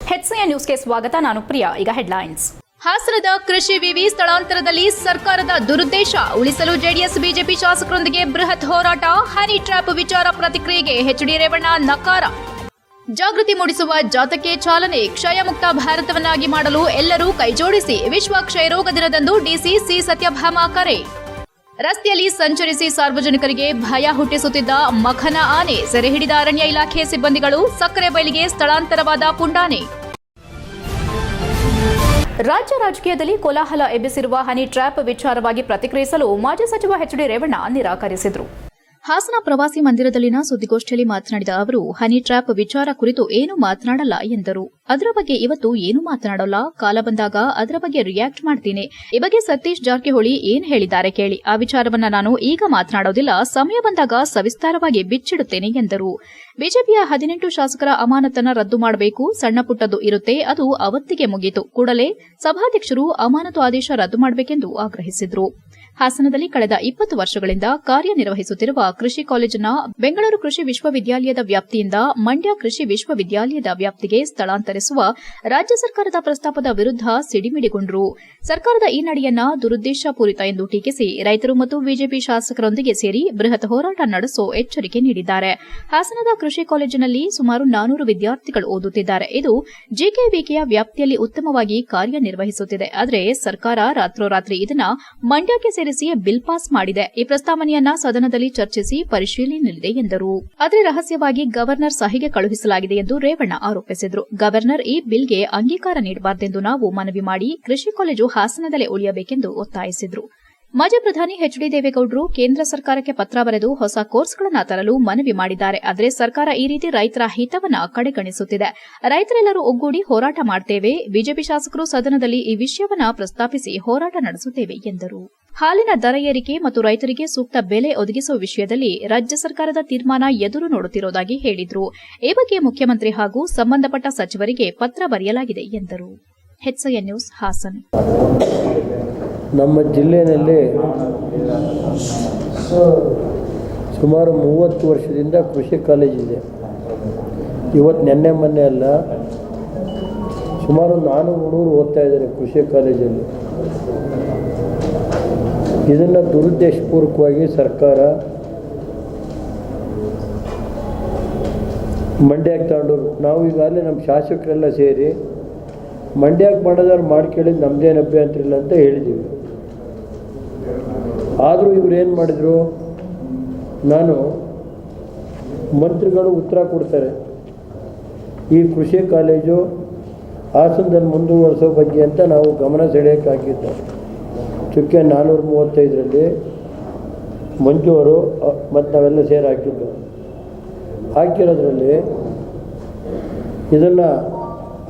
ಹೆಚ್ಸಿಯ ನ್ಯೂಸ್ಗೆ ಸ್ವಾಗತ, ನಾನು ಪ್ರಿಯಾ. ಈಗ ಹೆಡ್ಲೈನ್ಸ್ ಹಾಸನದ ಕೃಷಿ ವಿವಿ ಸ್ಥಳಾಂತರದಲ್ಲಿ ಸರ್ಕಾರದ ದುರುದ್ದೇಶ. ಉಳಿಸಲು ಜೆಡಿಎಸ್, ಬಿಜೆಪಿ ಶಾಸಕರೊಂದಿಗೆ ಬೃಹತ್ ಹೋರಾಟ. ಹನಿ ಟ್ರ್ಯಾಪ್ ವಿಚಾರ ಪ್ರತಿಕ್ರಿಯೆಗೆ ಎಚ್ಡಿ ರೇವಣ್ಣ ನಕಾರ. ಜಾಗೃತಿ ಮೂಡಿಸುವ ಜಾಥಕ್ಕೆ ಚಾಲನೆ ಕ್ಷಯಮುಕ್ತ ಭಾರತವನ್ನಾಗಿ ಮಾಡಲು ಎಲ್ಲರೂ ಕೈಜೋಡಿಸಿ. ವಿಶ್ವ ಕ್ಷಯರೋಗ ದಿನದಂದು ಡಿಸಿ ಸಿ ಸತ್ಯಭಾಮ ಕರೆ. ರಸ್ತೆಯಲ್ಲಿ ಸಂಚರಿಸಿ ಸಾರ್ವಜನಿಕರಿಗೆ ಭಯ ಹುಟ್ಟಿಸುತ್ತಿದ್ದ ಮಖನ ಆನೆ ಸೆರೆ ಹಿಡಿದ ಅರಣ್ಯ ಇಲಾಖೆ ಸಿಬ್ಬಂದಿಗಳು ಸಕ್ಕರೆ ಬಯಲಿಗೆ ಸ್ಥಳಾಂತರವಾದ ಪುಂಡಾನೆ. ರಾಜ್ಯ ರಾಜಕೀಯದಲ್ಲಿ ಕೋಲಾಹಲ ಎಬ್ಬಿಸಿರುವ ಹನಿ ಟ್ರ್ಯಾಪ್ ವಿಚಾರವಾಗಿ ಪ್ರತಿಕ್ರಿಯಿಸಲು ಮಾಜಿ ಸಚಿವ ಎಚ್ ಡಿ ರೇವಣ್ಣ ನಿರಾಕರಿಸಿದರು. ಹಾಸನ ಪ್ರವಾಸಿ ಮಂದಿರದಲ್ಲಿನ ಸುದ್ದಿಗೋಷ್ಠಿಯಲ್ಲಿ ಮಾತನಾಡಿದ ಅವರು, ಹನಿ ಟ್ರ್ಯಾಪ್ ವಿಚಾರ ಕುರಿತು ಏನು ಮಾತನಾಡಲ್ಲ ಎಂದರು. ಅದರ ಬಗ್ಗೆ ಇವತ್ತು ಏನು ಮಾತನಾಡಲ್ಲ. ಕಾಲ ಬಂದಾಗ ಅದರ ಬಗ್ಗೆ ರಿಯಾಕ್ಟ್ ಮಾಡ್ತೀನಿ. ಈ ಬಗ್ಗೆ ಸತೀಶ್ ಜಾರಕಿಹೊಳಿ ಏನ್ ಹೇಳಿದ್ದಾರೆ ಕೇಳಿ. ಆ ವಿಚಾರವನ್ನ ನಾನು ಈಗ ಮಾತನಾಡೋದಿಲ್ಲ. ಸಮಯ ಬಂದಾಗ ಸವಿಸ್ತಾರವಾಗಿ ಬಿಚ್ಚಿಡುತ್ತೇನೆ ಎಂದರು. ಬಿಜೆಪಿಯ ಹದಿನೆಂಟು ಶಾಸಕರ ಅಮಾನತನ್ನ ರದ್ದು ಮಾಡಬೇಕು. ಸಣ್ಣ ಪುಟ್ಟದ್ದು ಇರುತ್ತೆ. ಅದು ಅವತ್ತಿಗೆ ಮುಗಿಯಿತು ಕೂಡಲೇ ಸಭಾಧ್ಯಕ್ಷರು ಅಮಾನತು ಆದೇಶ ರದ್ದು ಮಾಡಬೇಕೆಂದು ಆಗ್ರಹಿಸಿದರು. ಹಾಸನದಲ್ಲಿ ಕಳೆದ ಇಪ್ಪತ್ತು ವರ್ಷಗಳಿಂದ ಕಾರ್ಯನಿರ್ವಹಿಸುತ್ತಿರುವ ಕೃಷಿ ಕಾಲೇಜಿನ ಬೆಂಗಳೂರು ಕೃಷಿ ವಿಶ್ವವಿದ್ಯಾಲಯದ ವ್ಯಾಪ್ತಿಯಿಂದ ಮಂಡ್ಯ ಕೃಷಿ ವಿಶ್ವವಿದ್ಯಾಲಯದ ವ್ಯಾಪ್ತಿಗೆ ಸ್ಥಳಾಂತರಿಸುವ ರಾಜ್ಯ ಸರ್ಕಾರದ ಪ್ರಸ್ತಾಪದ ವಿರುದ್ಧ ಸಿಡಿಮಿಡಿಗೊಂಡರು. ಸರ್ಕಾರದ ಈ ನಡೆಯನ್ನ ದುರುದ್ದೇಶಪೂರಿತ ಎಂದು ಟೀಕಿಸಿ ರೈತರು ಮತ್ತು ಬಿಜೆಪಿ ಶಾಸಕರೊಂದಿಗೆ ಸೇರಿ ಬೃಹತ್ ಹೋರಾಟ ನಡೆಸೋ ಎಚ್ಚರಿಕೆ ನೀಡಿದ್ದಾರೆ. ಹಾಸನದ ಕೃಷಿ ಕಾಲೇಜಿನಲ್ಲಿ ಸುಮಾರು ನಾನೂರು ವಿದ್ಯಾರ್ಥಿಗಳು ಓದುತ್ತಿದ್ದಾರೆ. ಇದು ಜಿಕೆವಿಕೆಯ ವ್ಯಾಪ್ತಿಯಲ್ಲಿ ಉತ್ತಮವಾಗಿ ಕಾರ್ಯನಿರ್ವಹಿಸುತ್ತಿದೆ. ಆದರೆ ಸರ್ಕಾರ ರಾತ್ರೋರಾತ್ರಿ ಇದನ್ನ ಮಂಡ್ಯಕ್ಕೆ ಸೇರಿಸಿ ಬಿಲ್ ಪಾಸ್ ಮಾಡಿದೆ. ಈ ಪ್ರಸ್ತಾವನೆಯನ್ನ ಸದನದಲ್ಲಿ ಚರ್ಚಿಸಿ ಪರಿಶೀಲನೆಯಲ್ಲಿದೆ ಎಂದರು. ಆದರೆ ರಹಸ್ಯವಾಗಿ ಗವರ್ನರ್ ಸಹಿಗೆ ಕಳುಹಿಸಲಾಗಿದೆ ಎಂದು ರೇವಣ್ಣ ಆರೋಪಿಸಿದರು. ಗವರ್ನರ್ ಈ ಬಿಲ್ಗೆ ಅಂಗೀಕಾರ ನೀಡಬಾರದೆಂದು ನಾವು ಮನವಿ ಮಾಡಿ ಕೃಷಿ ಕಾಲೇಜು ಹಾಸನದಲ್ಲೇ ಉಳಿಯಬೇಕೆಂದು ಒತ್ತಾಯಿಸಿದರು. ಮಾಜಿ ಪ್ರಧಾನಿ ಎಚ್ ಡಿ ದೇವೇಗೌಡರು ಕೇಂದ್ರ ಸರ್ಕಾರಕ್ಕೆ ಪತ್ರ ಬರೆದು ಹೊಸ ಕೋರ್ಸ್ಗಳನ್ನು ತರಲು ಮನವಿ ಮಾಡಿದ್ದಾರೆ. ಆದರೆ ಸರ್ಕಾರ ಈ ರೀತಿ ರೈತರ ಹಿತವನ್ನ ಕಡೆಗಣಿಸುತ್ತಿದೆ. ರೈತರೆಲ್ಲರೂ ಒಗ್ಗೂಡಿ ಹೋರಾಟ ಮಾಡುತ್ತೇವೆ ಬಿಜೆಪಿ ಶಾಸಕರು ಸದನದಲ್ಲಿ ಈ ವಿಷಯವನ್ನು ಪ್ರಸ್ತಾಪಿಸಿ ಹೋರಾಟ ನಡೆಸುತ್ತೇವೆ ಎಂದರು. ಹಾಲಿನ ದರ ಏರಿಕೆ ಮತ್ತು ರೈತರಿಗೆ ಸೂಕ್ತ ಬೆಲೆ ಒದಗಿಸುವ ವಿಷಯದಲ್ಲಿ ರಾಜ್ಯ ಸರ್ಕಾರದ ತೀರ್ಮಾನ ಎದುರು ನೋಡುತ್ತಿರುವುದಾಗಿ ಹೇಳಿದರು. ಈ ಬಗ್ಗೆ ಮುಖ್ಯಮಂತ್ರಿ ಹಾಗೂ ಸಂಬಂಧಪಟ್ಟ ಸಚಿವರಿಗೆ ಪತ್ರ ಬರೆಯಲಾಗಿದೆ ಎಂದರು. ನ್ಯೂಸ್ ಹಾಸನ್. ನಮ್ಮ ಜಿಲ್ಲೆಯಲ್ಲಿ ಸುಮಾರು ಮೂವತ್ತು ವರ್ಷದಿಂದ ಕೃಷಿ ಕಾಲೇಜಿದೆ ಇವತ್ತು ನಿನ್ನೆ ಮೊನ್ನೆ ಅಲ್ಲ, ಸುಮಾರು ನಾನೂರು ಹುಡುಗರು ಓದ್ತಾ ಇದ್ದಾರೆ ಕೃಷಿ ಕಾಲೇಜಲ್ಲಿ. ಇದನ್ನು ದುರುದ್ದೇಶಪೂರ್ವಕವಾಗಿ ಸರ್ಕಾರ ಮಂಡ್ಯಕ್ಕೆ ತಗೊಂಡೋರು ನಾವು ಈಗಾಗಲೇ ನಮ್ಮ ಶಾಸಕರೆಲ್ಲ ಸೇರಿ ಮಂಡ್ಯಕ್ಕೆ ಮಾಡೋದಾದ್ರು ಮಾಡ್ಕೇಳಿದ್ದು ನಮ್ಮದೇನು ಅಭ್ಯಂತರ ಇಲ್ಲ ಅಂತ ಹೇಳಿದ್ದೀವಿ. ಆದರೂ ಇವ್ರು ಏನು ಮಾಡಿದರು? ನಾನು ಮಂತ್ರಿಗಳು ಉತ್ತರ ಕೊಡ್ತಾರೆ. ಈ ಕೃಷಿ ಕಾಲೇಜು ಹಾಸನದಲ್ಲಿ ಮುಂದುವರಿಸೋ ಬಗ್ಗೆ ಅಂತ ನಾವು ಗಮನ ಸೆಳೆಯೋಕೆ ಹಾಕಿದ್ದು ಚುಕ್ಕೆ ನಾನ್ನೂರ ಮೂವತ್ತೈದರಲ್ಲಿ ಮಂಜು ಅವರು ಮತ್ತು ನಾವೆಲ್ಲ ಸೇರಿ ಹಾಕಿದ್ದು. ಹಾಕಿರೋದ್ರಲ್ಲಿ ಇದನ್ನು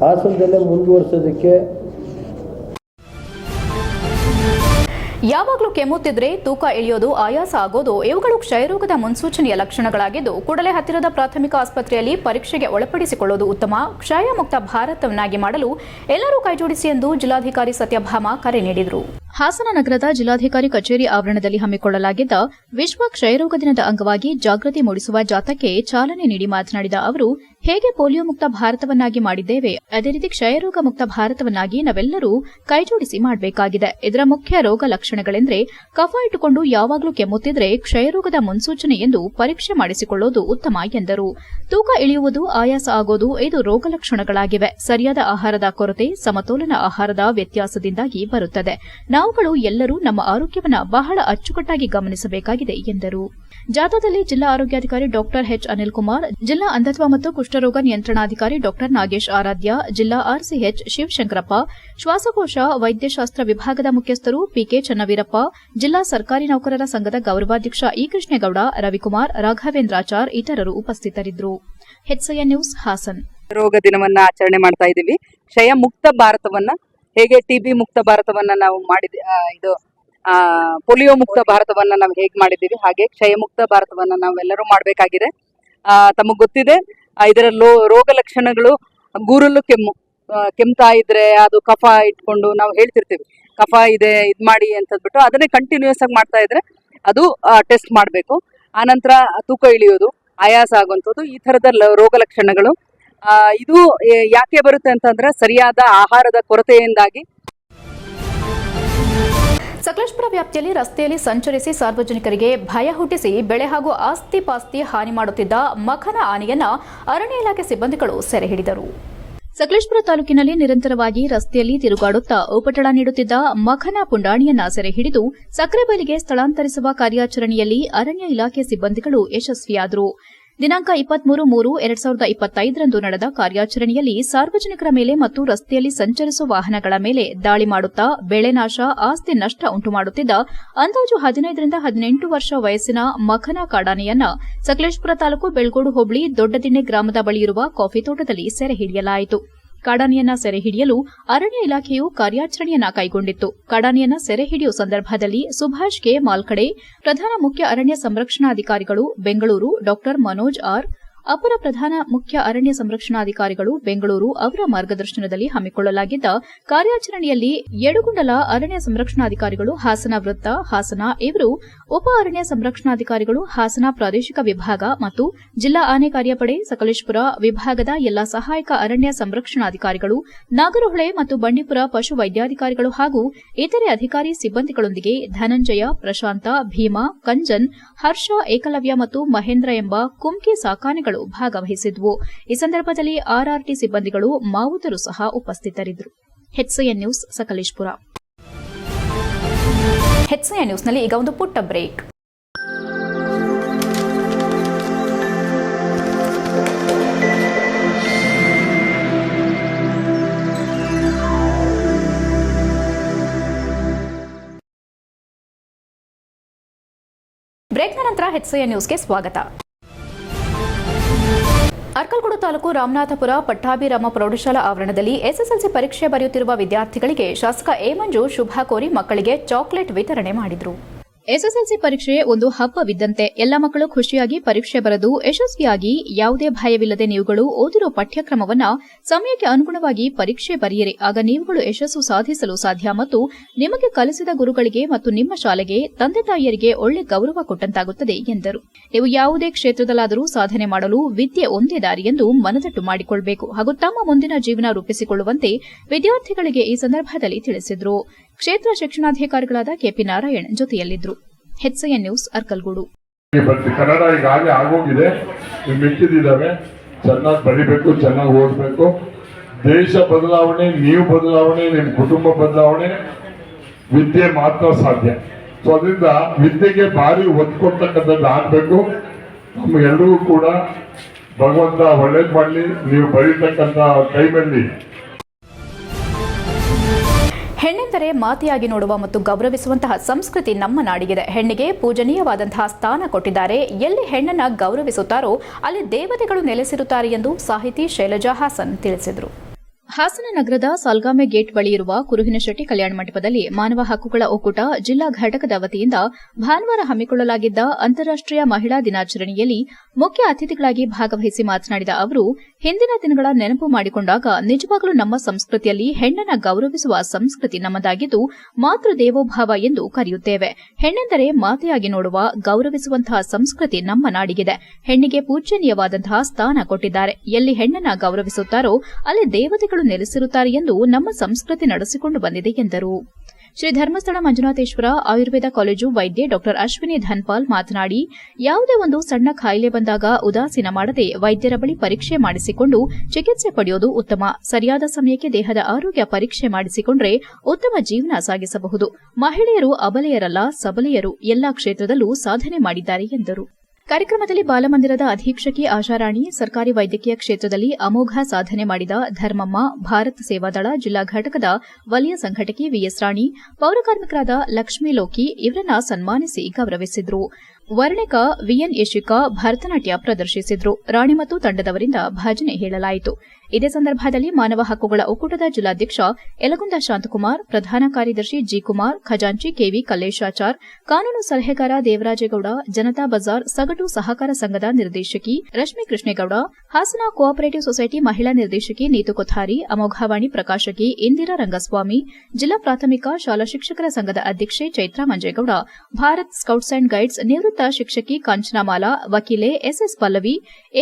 ಹಾಸನದಲ್ಲೇ ಮುಂದುವರಿಸೋದಕ್ಕೆ ಯಾವಾಗಲೂ ಕೆಮ್ಮುತ್ತಿದ್ರೆ ತೂಕ ಇಳಿಯೋದು ಆಯಾಸ ಆಗೋದು ಇವುಗಳು ಕ್ಷಯರೋಗದ ಮುನ್ಸೂಚನೆಯ ಲಕ್ಷಣಗಳಾಗಿದ್ದು ಕೂಡಲೇ ಹತ್ತಿರದ ಪ್ರಾಥಮಿಕ ಆಸ್ಪತ್ರೆಯಲ್ಲಿ ಪರೀಕ್ಷೆಗೆ ಒಳಪಡಿಸಿಕೊಳ್ಳೋದು ಉತ್ತಮ. ಕ್ಷಯ ಮುಕ್ತ ಭಾರತವನ್ನಾಗಿ ಮಾಡಲು ಎಲ್ಲರೂ ಕೈಜೋಡಿಸಿ ಎಂದು ಜಿಲ್ಲಾಧಿಕಾರಿ ಸತ್ಯಭಾಮ ಕರೆ ನೀಡಿದರು. ಹಾಸನ ನಗರದ ಜಿಲ್ಲಾಧಿಕಾರಿ ಕಚೇರಿ ಆವರಣದಲ್ಲಿ ಹಮ್ಮಿಕೊಳ್ಳಲಾಗಿದ್ದ ವಿಶ್ವ ಕ್ಷಯರೋಗ ದಿನದ ಅಂಗವಾಗಿ ಜಾಗೃತಿ ಮೂಡಿಸುವ ಜಾಥಾಕ್ಕೆ ಚಾಲನೆ ನೀಡಿ ಮಾತನಾಡಿದ ಅವರು ಹೇಗೆ ಪೋಲಿಯೋ ಮುಕ್ತ ಭಾರತವನ್ನಾಗಿ ಮಾಡಿದ್ದೇವೆ, ಅದೇ ರೀತಿ ಕ್ಷಯರೋಗ ಮುಕ್ತ ಭಾರತವನ್ನಾಗಿ ನಾವೆಲ್ಲರೂ ಕೈಜೋಡಿಸಿ ಮಾಡಬೇಕಾಗಿದೆ. ಇದರ ಮುಖ್ಯ ರೋಗ ಲಕ್ಷಣಗಳೆಂದರೆ, ಕಫ ಇಟ್ಟುಕೊಂಡು ಯಾವಾಗಲೂ ಕೆಮ್ಮುತ್ತಿದ್ರೆ ಕ್ಷಯರೋಗದ ಮುನ್ಸೂಚನೆ ಎಂದು ಪರೀಕ್ಷೆ ಮಾಡಿಸಿಕೊಳ್ಳುವುದು ಉತ್ತಮ ಎಂದರು. ತೂಕ ಇಳಿಯುವುದು, ಆಯಾಸ ಆಗೋದು ಇದು ರೋಗ ಲಕ್ಷಣಗಳಾಗಿವೆ. ಸರಿಯಾದ ಆಹಾರದ ಕೊರತೆ, ಸಮತೋಲನ ಆಹಾರದ ವ್ಯತ್ಯಾಸದಿಂದಾಗಿ ಬರುತ್ತದೆ. ನಾವುಗಳು ಎಲ್ಲರೂ ನಮ್ಮ ಆರೋಗ್ಯವನ್ನು ಬಹಳ ಅಚ್ಚುಕಟ್ಟಾಗಿ ಗಮನಿಸಬೇಕಾಗಿದೆ ಎಂದರು. ಜಾಥಾದಲ್ಲಿ ಜಿಲ್ಲಾ ಆರೋಗ್ಯಾಧಿಕಾರಿ ಡಾಕ್ಟರ್ ಎಚ್ ಅನಿಲ್ ಕುಮಾರ್ ಜಿಲ್ಲಾ ಅಂಧತ್ವ ಮತ್ತು ಕುಷ್ಠರೋಗ ನಿಯಂತ್ರಣಾಧಿಕಾರಿ ಡಾಕ್ಟರ್ ನಾಗೇಶ್ ಆರಾಧ್ಯ, ಜಿಲ್ಲಾ ಆರ್ಸಿಎಚ್ ಶಿವಶಂಕರಪ್ಪ, ಶ್ವಾಸಕೋಶ, ವೈದ್ಯಶಾಸ್ತ್ರ ವಿಭಾಗದ ಮುಖ್ಯಸ್ಥರು ಪಿಕೆ ಚನ್ನವೀರಪ್ಪ, ಜಿಲ್ಲಾ ಸರ್ಕಾರಿ ನೌಕರರ ಸಂಘದ ಗೌರವಾಧ್ಯಕ್ಷ ಇ ಕೃಷ್ಣೇಗೌಡ, ರವಿಕುಮಾರ್ ರಾಘವೇಂದ್ರಾಚಾರ್ ಇತರರು ಉಪಸ್ಥಿತರಿದ್ದರು. ನ್ಯೂಸ್ ಹಾಸನ್. ರೋಗ ದಿನವನ್ನ ಆಚರಣೆ ಮಾಡ್ತಾ ಇದ್ದೀವಿ. ಕ್ಷಯ ಮುಕ್ತ ಭಾರತವನ್ನ ಹೇಗೆ ಟಿಬಿ ಮುಕ್ತ ಭಾರತವನ್ನ ನಾವು ಮಾಡಿದ ಇದು ಪೋಲಿಯೋ ಮುಕ್ತ ಭಾರತವನ್ನ ನಾವು ಹೇಗೆ ಮಾಡಿದ್ದೀವಿ, ಹಾಗೆ ಕ್ಷಯ ಮುಕ್ತ ಭಾರತವನ್ನ ನಾವೆಲ್ಲರೂ ಮಾಡಬೇಕಾಗಿದೆ. ತಮಗ್ ಗೊತ್ತಿದೆ ಇದರ ರೋಗ ಲಕ್ಷಣಗಳು ಗೂರಲು ಕೆಮ್ಮು ಕೆಮ್ತಾ ಇದ್ರೆ ಅದು ಕಫ ಇಟ್ಕೊಂಡು ನಾವು ಹೇಳ್ತಿರ್ತೀವಿ. ಕಫ ಇದೆ, ಇದು ಮಾಡಿ ಅಂತ ಅಂದ್ಬಿಟ್ಟು ಅದನ್ನೇ ಕಂಟಿನ್ಯೂಸ್ ಆಗಿ ಮಾಡ್ತಾ ಇದ್ರೆ ಅದು ಟೆಸ್ಟ್ ಮಾಡಬೇಕು. ಆನಂತರ ತೂಕ ಇಳಿಯೋದು, ಆಯಾಸ ಆಗುವಂಥದ್ದು, ಈ ಥರದ ರೋಗ ಲಕ್ಷಣಗಳು. ಇದು ಯಾಕೆ ಬರುತ್ತೆ ಅಂತಂದ್ರೆ ಸರಿಯಾದ ಆಹಾರದ ಕೊರತೆಯಿಂದಾಗಿ ಸಕಲೇಶ್ಪುರ ವ್ಯಾಪ್ತಿಯಲ್ಲಿ ರಸ್ತೆಯಲ್ಲಿ ಸಂಚರಿಸಿ ಸಾರ್ವಜನಿಕರಿಗೆ ಭಯ ಹುಟ್ಟಿಸಿ ಬೆಳೆ ಹಾಗೂ ಆಸ್ತಿ ಪಾಸ್ತಿ ಹಾನಿ ಮಾಡುತ್ತಿದ್ದ ಮಖನ ಆನೆಯನ್ನ ಅರಣ್ಯ ಇಲಾಖೆ ಸಿಬ್ಬಂದಿಗಳು ಸೆರೆ ಹಿಡಿದರು. ಸಕಲೇಶ್ಪುರ ತಾಲೂಕಿನಲ್ಲಿ ನಿರಂತರವಾಗಿ ರಸ್ತೆಯಲ್ಲಿ ತಿರುಗಾಡುತ್ತಾ ಉಪಟಳ ನೀಡುತ್ತಿದ್ದ ಮಖನ ಪುಂಡಾಣಿಯನ್ನ ಸೆರೆ ಹಿಡಿದು ಸಕ್ರೆಬೈಲಿಗೆ ಸ್ಥಳಾಂತರಿಸುವ ಕಾರ್ಯಾಚರಣೆಯಲ್ಲಿ ಅರಣ್ಯ ಇಲಾಖೆ ಸಿಬ್ಬಂದಿಗಳು ಯಶಸ್ವಿಯಾದರು. ದಿನಾಂಕ ಇಪ್ಪತ್ಮೂರು ಮೂರು ಎರಡ್ ಸಾವಿರದ ಇಪ್ಪತ್ತೈದರಂದು ನಡೆದ ಕಾರ್ಯಾಚರಣೆಯಲ್ಲಿ ಸಾರ್ವಜನಿಕರ ಮೇಲೆ ಮತ್ತು ರಸ್ತೆಯಲ್ಲಿ ಸಂಚರಿಸುವ ವಾಹನಗಳ ಮೇಲೆ ದಾಳಿ ಮಾಡುತ್ತಾ ಬೆಳೆ ನಾಶ, ಆಸ್ತಿ ನಷ್ಟ ಉಂಟು ಮಾಡುತ್ತಿದ್ದ ಅಂದಾಜು ಹದಿನೈದರಿಂದ ಹದಿನೆಂಟು ವರ್ಷ ವಯಸ್ಸಿನ ಮಖನ ಕಾಡಾನೆಯನ್ನ ಸಕಲೇಶ್ಪುರ ತಾಲೂಕು ಬೆಳ್ಗೋಡು ಹೋಬಳಿ ದೊಡ್ಡದಿಣ್ಣೆ ಗ್ರಾಮದ ಬಳಿಯಿರುವ ಕಾಫಿ ತೋಟದಲ್ಲಿ ಸೆರೆ ಹಿಡಿಯಲಾಯಿತು. ಕಾಡಾನೆಯನ್ನ ಸೆರೆ ಹಿಡಿಯಲು ಅರಣ್ಯ ಇಲಾಖೆಯು ಕಾರ್ಯಾಚರಣೆಯನ್ನ ಕೈಗೊಂಡಿತ್ತು. ಕಾಡಾನೆಯನ್ನ ಸೆರೆ ಹಿಡಿಯುವ ಸಂದರ್ಭದಲ್ಲಿ ಸುಭಾಷ್ ಕೆ ಮಾಲ್ಕಡೆ ಪ್ರಧಾನ ಮುಖ್ಯ ಅರಣ್ಯ ಸಂರಕ್ಷಣಾಧಿಕಾರಿಗಳು ಬೆಂಗಳೂರು ಡಾ ಮನೋಜ್ ಆರ್ ಅಪರ ಪ್ರಧಾನ ಮುಖ್ಯ ಅರಣ್ಯ ಸಂರಕ್ಷಣಾಧಿಕಾರಿಗಳು ಬೆಂಗಳೂರು ಅವರ ಮಾರ್ಗದರ್ಶನದಲ್ಲಿ ಹಮ್ಮಿಕೊಳ್ಳಲಾಗಿದ್ದ ಕಾರ್ಯಾಚರಣೆಯಲ್ಲಿ ಯಡಗುಂಡಲ ಅರಣ್ಯ ಸಂರಕ್ಷಣಾಧಿಕಾರಿಗಳು ಹಾಸನ ವೃತ್ತ, ಹಾಸನ ಇವರು, ಉಪ ಅರಣ್ಯ ಸಂರಕ್ಷಣಾಧಿಕಾರಿಗಳು ಹಾಸನ ಪ್ರಾದೇಶಿಕ ವಿಭಾಗ ಮತ್ತು ಜಿಲ್ಲಾ ಆನೆ ಕಾರ್ಯಪಡೆ ಸಕಲೇಶಪುರ ವಿಭಾಗದ ಎಲ್ಲಾ ಸಹಾಯಕ ಅರಣ್ಯ ಸಂರಕ್ಷಣಾಧಿಕಾರಿಗಳು, ನಾಗರಹೊಳೆ ಮತ್ತು ಬಂಡೀಪುರ ಪಶು ವೈದ್ಯಾಧಿಕಾರಿಗಳು ಹಾಗೂ ಇತರೆ ಅಧಿಕಾರಿ ಸಿಬ್ಬಂದಿಗಳೊಂದಿಗೆ ಧನಂಜಯ, ಪ್ರಶಾಂತ, ಭೀಮಾ, ಕಂಜನ್, ಹರ್ಷ ಏಕಲವ್ಯ ಮತ್ತು ಮಹೇಂದ್ರ ಎಂಬ ಕುಮ್ಕಿ ಸಾಕಾನೆಗಳು ಭಾಗವಹಿಸಿದ್ವು. ಈ ಸಂದರ್ಭದಲ್ಲಿ ಆರ್ಆರ್ಟಿ ಸಿಬ್ಬಂದಿಗಳು ಮಾವುತರು ಸಹ ಉಪಸ್ಥಿತರಿದ್ದರು. HCN news, Sakleshpur. ಹೆಚ್ಸಿಎನ್ ನ್ಯೂಸ್ನಲ್ಲಿ ಈಗ ಒಂದು ಪುಟ್ಟ ಬ್ರೇಕ್. ಬ್ರೇಕ್ನ ನಂತರ ಹೆಚ್ಸಿಎನ್ ನ್ಯೂಸ್ಗೆ ಸ್ವಾಗತ. ಅರ್ಕಲ್ಗೂಡು ತಾಲೂಕು ರಾಮನಾಥಪುರ ಪಟ್ಟಾಭಿರಾಮ ಪ್ರೌಢಶಾಲಾ ಆವರಣದಲ್ಲಿ ಎಸ್ಎಸ್ಎಲ್ಸಿ ಪರೀಕ್ಷೆ ಬರೆಯುತ್ತಿರುವ ವಿದ್ಯಾರ್ಥಿಗಳಿಗೆ ಶಾಸಕ ಎ ಮಂಜು ಶುಭ ಕೋರಿ ಮಕ್ಕಳಿಗೆ ಚಾಕ್ಲೇಟ್ ವಿತರಣೆ ಮಾಡಿದರು. ಎಸ್ಎಸ್ಎಲ್ಸಿ ಪರೀಕ್ಷೆ ಒಂದು ಹಬ್ಬವಿದ್ದಂತೆ ಎಲ್ಲ ಮಕ್ಕಳು ಖುಷಿಯಾಗಿ ಪರೀಕ್ಷೆ ಬರೆದು ಯಶಸ್ವಿಯಾಗಿ ಯಾವುದೇ ಭಯವಿಲ್ಲದೆ ನೀವುಗಳು ಓದಿರೋ ಪಠ್ಯಕ್ರಮವನ್ನ ಸಮಯಕ್ಕೆ ಅನುಗುಣವಾಗಿ ಪರೀಕ್ಷೆ ಬರೆಯಿರಿ. ಆಗ ನೀವುಗಳು ಯಶಸ್ಸು ಸಾಧಿಸಲು ಸಾಧ್ಯ ಮತ್ತು ನಿಮಗೆ ಕಲಿಸಿದ ಗುರುಗಳಿಗೆ ಮತ್ತು ನಿಮ್ಮ ಶಾಲೆಗೆ ತಂದೆ ತಾಯಿಯರಿಗೆ ಒಳ್ಳೆ ಗೌರವ ಕೊಟ್ಟಂತಾಗುತ್ತದೆ ಎಂದರು. ನೀವು ಯಾವುದೇ ಕ್ಷೇತ್ರದಲ್ಲಾದರೂ ಸಾಧನೆ ಮಾಡಲು ವಿದ್ಯೆ ಒಂದೇ ದಾರಿ ಎಂದು ಮನದಟ್ಟು ಮಾಡಿಕೊಳ್ಳಬೇಕು ಹಾಗೂ ತಮ್ಮ ಮುಂದಿನ ಜೀವನ ರೂಪಿಸಿಕೊಳ್ಳುವಂತೆ ವಿದ್ಯಾರ್ಥಿಗಳಿಗೆ ಈ ಸಂದರ್ಭದಲ್ಲಿ ತಿಳಿಸಿದರು. ಕ್ಷೇತ್ರ ಶಿಕ್ಷಣಾಧಿಕಾರಿಗಳಾದ KP Narayan ಜೊತೆಯಲ್ಲಿದ್ದರು. HCN news Arkalgud. Kannada ಈಗಾಗಲೇ ಆಗೋಗಿದೆ. ಮಿಕ್ಕಿದಿದ್ದಾವೆ ಚೆನ್ನಾಗಿ ಬರಿಬೇಕು, ಚೆನ್ನಾಗಿ ಓದಬೇಕು. ದೇಶ ಬದಲಾವಣೆ, ನೀವು ಬದಲಾವಣೆ, ನಿಮ್ಮ ಕುಟುಂಬ ಬದಲಾವಣೆ, ವಿದ್ಯೆ ಮಾತ್ರ ಸಾಧ್ಯ. ಸೊ ಅದರಿಂದ ವಿದ್ಯೆಗೆ ಭಾರಿ ಒತ್ತು ಕೊಡ್ತಕ್ಕಂಥದ್ದು ಆಗಬೇಕು. ನಮ್ಗೆಲ್ರಿಗೂ ಕೂಡ ಭಗವಂತ ಒಳ್ಳೇದು ಮಾಡಲಿ. ನೀವು ಬರೀತಕ್ಕಂಥ ಟೈಮಲ್ಲಿ ಹೆಣ್ಣೆಂದರೆ ಮಾತೆಯಾಗಿ ನೋಡುವ ಮತ್ತು ಗೌರವಿಸುವಂತಹ ಸಂಸ್ಕೃತಿ ನಮ್ಮ ನಾಡಿಗಿದೆ. ಹೆಣ್ಣಿಗೆ ಪೂಜನೀಯವಾದಂತಹ ಸ್ಥಾನ ಕೊಟ್ಟಿದ್ದಾರೆ. ಎಲ್ಲಿ ಹೆಣ್ಣನ್ನ ಗೌರವಿಸುತ್ತಾರೋ ಅಲ್ಲಿ ದೇವತೆಗಳು ನೆಲೆಸಿರುತ್ತಾರೆ ಎಂದು ಸಾಹಿತಿ ಶೈಲಜಾ ಹಾಸನ್ ತಿಳಿಸಿದರು. ಹಾಸನ ನಗರದ ಸಾಲ್ಗಾಮೆ ಗೇಟ್ ಬಳಿ ಇರುವ ಕುರುಹಿನಶೆಟ್ಟಿ ಕಲ್ಯಾಣ ಮಂಟಪದಲ್ಲಿ ಮಾನವ ಹಕ್ಕುಗಳ ಒಕ್ಕೂಟ ಜಿಲ್ಲಾ ಘಟಕದ ವತಿಯಿಂದ ಭಾನುವಾರ ಹಮ್ಮಿಕೊಳ್ಳಲಾಗಿದ್ದ ಅಂತಾರಾಷ್ಟೀಯ ಮಹಿಳಾ ದಿನಾಚರಣೆಯಲ್ಲಿ ಮುಖ್ಯ ಅತಿಥಿಗಳಾಗಿ ಭಾಗವಹಿಸಿ ಮಾತನಾಡಿದ ಅವರು, ಹಿಂದಿನ ದಿನಗಳ ನೆನಪು ಮಾಡಿಕೊಂಡಾಗ ನಿಜವಾಗಲೂ ನಮ್ಮ ಸಂಸ್ಕೃತಿಯಲ್ಲಿ ಹೆಣ್ಣನ ಗೌರವಿಸುವ ಸಂಸ್ಕೃತಿ ನಮ್ಮದಾಗಿದ್ದು ಮಾತೃ ದೇವೋಭಾವ ಎಂದು ಕರೆಯುತ್ತೇವೆ. ಹೆಣ್ಣೆಂದರೆ ಮಾತೆಯಾಗಿ ನೋಡುವ, ಗೌರವಿಸುವಂತಹ ಸಂಸ್ಕೃತಿ ನಮ್ಮ ನಾಡಿಗಿದೆ. ಹೆಣ್ಣಿಗೆ ಪೂಜ್ಯನೀಯವಾದಂತಹ ಸ್ಥಾನ ಕೊಟ್ಟಿದ್ದಾರೆ. ಎಲ್ಲಿ ಹೆಣ್ಣನ ಗೌರವಿಸುತ್ತಾರೋ, ಅಲ್ಲಿ ದೇವತೆಗಳು ನೆಲೆಸಿರುತ್ತಾರೆ ಎಂದು ನಮ್ಮ ಸಂಸ್ಕೃತಿ ನಡೆಸಿಕೊಂಡು ಬಂದಿದೆ ಎಂದರು. ಶ್ರೀ ಧರ್ಮಸ್ಥಳ ಮಂಜುನಾಥೇಶ್ವರ ಆಯುರ್ವೇದ ಕಾಲೇಜು ವೈದ್ಯ ಡಾ ಅಶ್ವಿನಿ ಧನ್ಪಾಲ್ ಮಾತನಾಡಿ, ಯಾವುದೇ ಒಂದು ಸಣ್ಣ ಕಾಯಿಲೆ ಬಂದಾಗ ಉದಾಸೀನ ಮಾಡದೆ ವೈದ್ಯರ ಬಳಿ ಪರೀಕ್ಷೆ ಮಾಡಿಸಿಕೊಂಡು ಚಿಕಿತ್ಸೆ ಪಡೆಯೋದು ಉತ್ತಮ. ಸರಿಯಾದ ಸಮಯಕ್ಕೆ ದೇಹದ ಆರೋಗ್ಯ ಪರೀಕ್ಷೆ ಮಾಡಿಸಿಕೊಂಡ್ರೆ ಉತ್ತಮ ಜೀವನ ಸಾಗಿಸಬಹುದು. ಮಹಿಳೆಯರು ಅಬಲೆಯರಲ್ಲ, ಸಬಲೆಯರು ಎಲ್ಲಾ ಕ್ಷೇತ್ರದಲ್ಲೂ ಸಾಧನೆ ಮಾಡಿದ್ದಾರೆ ಎಂದರು. ಕಾರ್ಯಕ್ರಮದಲ್ಲಿ ಬಾಲಮಂದಿರದ ಅಧೀಕ್ಷಕಿ ಆಶಾರಾಣಿ, ಸರ್ಕಾರಿ ವೈದ್ಯಕೀಯ ಕ್ಷೇತ್ರದಲ್ಲಿ ಅಮೋಘ ಸಾಧನೆ ಮಾಡಿದ ಧರ್ಮಮ್ಮ, ಭಾರತ್ ಸೇವಾದಳ ಜಿಲ್ಲಾ ಘಟಕದ ವಲಯ ಸಂಘಟಕಿ ವಿಎಸ್ ರಾಣಿ ಪೌರಕಾರ್ಮಿಕರಾದ ಲಕ್ಷ್ಮೀ ಲೋಕಿ ಇವರನ್ನ ಸನ್ಮಾನಿಸಿ ಗೌರವಿಸಿದ್ರು. ವರ್ಣಿಕ ವಿಎನ್ ಯಶಿಕಾ ಭರತನಾಟ್ಯ ಪ್ರದರ್ಶಿಸಿದ್ರು. ರಾಣಿ ಮತ್ತು ತಂಡದವರಿಂದ ಭಜನೆ ಹೇಳಲಾಯಿತು. ಇದೇ ಸಂದರ್ಭದಲ್ಲಿ ಮಾನವ ಹಕ್ಕುಗಳ ಒಕ್ಕೂಟದ ಜಿಲ್ಲಾಧ್ಯಕ್ಷ ಯಲಗುಂದ ಶಾಂತಕುಮಾರ್, ಪ್ರಧಾನ ಕಾರ್ಯದರ್ಶಿ ಜಿ ಕುಮಾರ್ ಖಜಾಂಚಿ ಕೆವಿ ಕಲ್ಲೇಶಾಚಾರ್, ಕಾನೂನು ಸಲಹೆಗಾರ ದೇವರಾಜೇಗೌಡ, ಜನತಾ ಬಜಾರ್ ಸಗಟು ಸಹಕಾರ ಸಂಘದ ನಿರ್ದೇಶಕಿ ರಶ್ಮಿ ಕೃಷ್ಣೇಗೌಡ, ಹಾಸನ ಕೋಆಪರೇಟಿವ್ ಸೊಸೈಟಿ ಮಹಿಳಾ ನಿರ್ದೇಶಕಿ ನೀತು ಕೊಥಾರಿ ಅಮೋಘವಾಣಿ ಪ್ರಕಾಶಕಿ ಇಂದಿರಾ ರಂಗಸ್ವಾಮಿ, ಜಿಲ್ಲಾ ಪ್ರಾಥಮಿಕ ಶಾಲಾ ಶಿಕ್ಷಕರ ಸಂಘದ ಅಧ್ಯಕ್ಷೆ Chaitra Manjegowda, Bharat scouts and guides ನಿವೃತ್ತ ನಿವೃತ್ತ ಶಿಕ್ಷಕಿ Kanchanamala, ವಕೀಲೆ SS Pallavi,